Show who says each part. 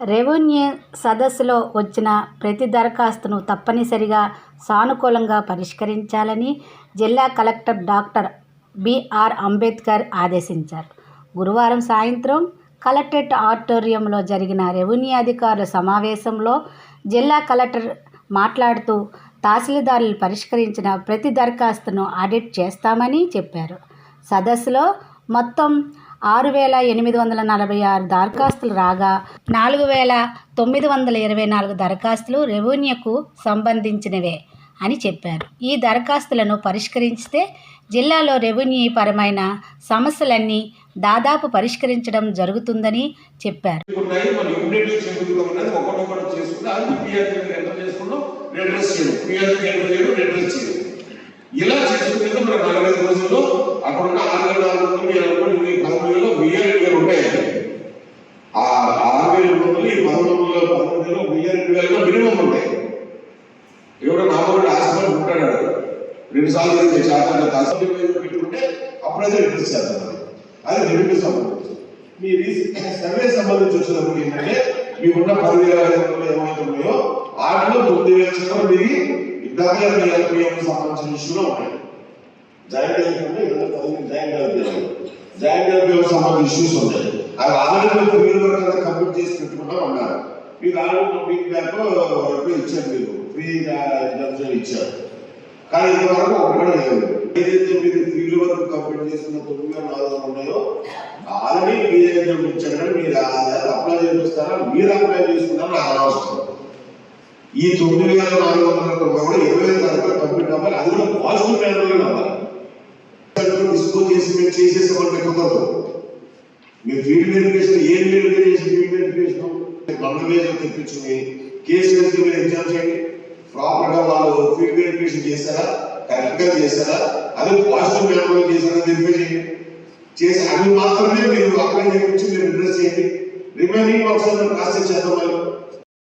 Speaker 1: Revenue సదస్సులో వచ్చిన ప్రతి దరఖాస్తును తప్పనిసరిగా సానుకూలంగా పరిష్కరించాలని జిల్లా కలెక్టర్ డాక్టర్ బిఆర్ అంబేద్కర్ ఆదేశించారు. గురువారం సాయంత్రం కలెక్టరేట్ ఆడిటోరియంలో జరిగిన రెవెన్యూ అధికారుల సమావేశంలో జిల్లా కలెక్టర్ మాట్లాడుతూ తహసీల్దారులు పరిష్కరించిన ప్రతి దరఖాస్తును ఆడిట్ చేస్తామని చెప్పారు. సదస్సులో మొత్తం ఆరు వేల ఎనిమిది వందల నలభై ఆరు దరఖాస్తులు రాగా నాలుగు వేల తొమ్మిది వందల ఇరవై నాలుగు దరఖాస్తులు రెవెన్యూకు సంబంధించినవే అని చెప్పారు. ఈ దరఖాస్తులను పరిష్కరిస్తే జిల్లాలో రెవెన్యూ పరమైన సమస్యలన్నీ దాదాపు పరిష్కరించడం జరుగుతుందని చెప్పారు.
Speaker 2: ఉన్నాయి మన యూనిట్ చెబుతూ ఒకటొకటి చేసుకుంటే అది పిఆర్టీ ఎంటర్ చేసుకుంటాం రెడ్రెస్ చేయడం పిఆర్టీ ఎంటర్ చేయడం రెడ్రెస్ చేయడం ఇలా చేసుకుంటే మన నలభై రోజుల్లో అక్కడ ఉన్న ఆరు వేల నాలుగు వందలు మీరు అనుకోండి ఈ పదమూడు వేలు వెయ్యి వేలు ఉంటాయి ఆ ఆరు వేల వందలు ఈ పదమూడు వేల పదమూడు వేలు వెయ్యి రెండు వేలు మినిమం ఉంటాయి ఎవడో కూడా హాస్పిటల్ ఉంటాడు రెండు సార్లు జరిగే శాతం హాస్పిటల్ పెట్టుకుంటే అప్పుడైతే రెడ్రెస్ చేస్తారు అది రెవెన్యూ సంబంధించి. మీ సర్వే సంబంధించి వచ్చినప్పుడు ఏంటంటే మీకున్న పదివేల ఏమైతే ఉన్నాయో వాటిలో తొమ్మిది వేల చిల్లర మీది ఇద్దరు ఎల్పిఎం సంబంధించిన ఇష్యూలో ఉన్నాయి. Joint LPM joint LPM joint LPM సంబంధించిన ఇష్యూస్ ఉన్నాయి అవి ఆల్రెడీ మీరు వరకు అంతా కంప్లీట్ చేసి పెట్టుకుంటా ఉన్నారు. మీకు ఆల్రెడీ మీకు బ్యాక్ ఎప్పుడు ఇచ్చారు మీరు. ఫ్రీగా ఎగ్జామ్షన్ ఇచ్చారు. కానీ ఇంతవరకు ఒకటి లేదు. ఏదైతే మీరు ఫీల్డ్ వర్క్ కంప్లీట్ చేసిన తొమ్మిది వేల నాలుగు ఉన్నాయో ఆల్రెడీ బీజేపీ ఎగ్జామ్ మీరు అప్లై చేస్తారా మీరు అప్లై చేసుకున్నారా నాకు అనవసరం ఈ తొమ్మిది వేల నాలుగు వందల తొంభై కూడా ఇరవై వేల తరగతి కంప్లీట్ అవ్వాలి. అది కూడా పాజిటివ్ మేనర్లో అవ్వాలి. డిస్పోజ్ చేసి మీరు చేసేసామంటే కుదరదు మీరు ఫీల్డ్ వెరిఫికేషన్ ఏం వెరిఫికేషన్ ఫీల్డ్ వెరిఫికేషన్ బంగ్లాదేశ్ తెప్పించుకుని కేసు వేసి మీరు ఎగ్జామ్ చేయండి ప్రాపర్గా వాళ్ళు ఫీల్డ్ వెరిఫికేషన్ చేశారా? కరెక్ట్గా చేశారా? అదే పాజిటివ్ మేనర్లో చేశారా వెరిఫై చేయండి చేసి అవి మాత్రమే మీరు అక్కడ చేయించి మీరు అడ్రస్ చేయండి. రిమైనింగ్ ఒకసారి క్రాస్ చేద్దాం వాళ్ళు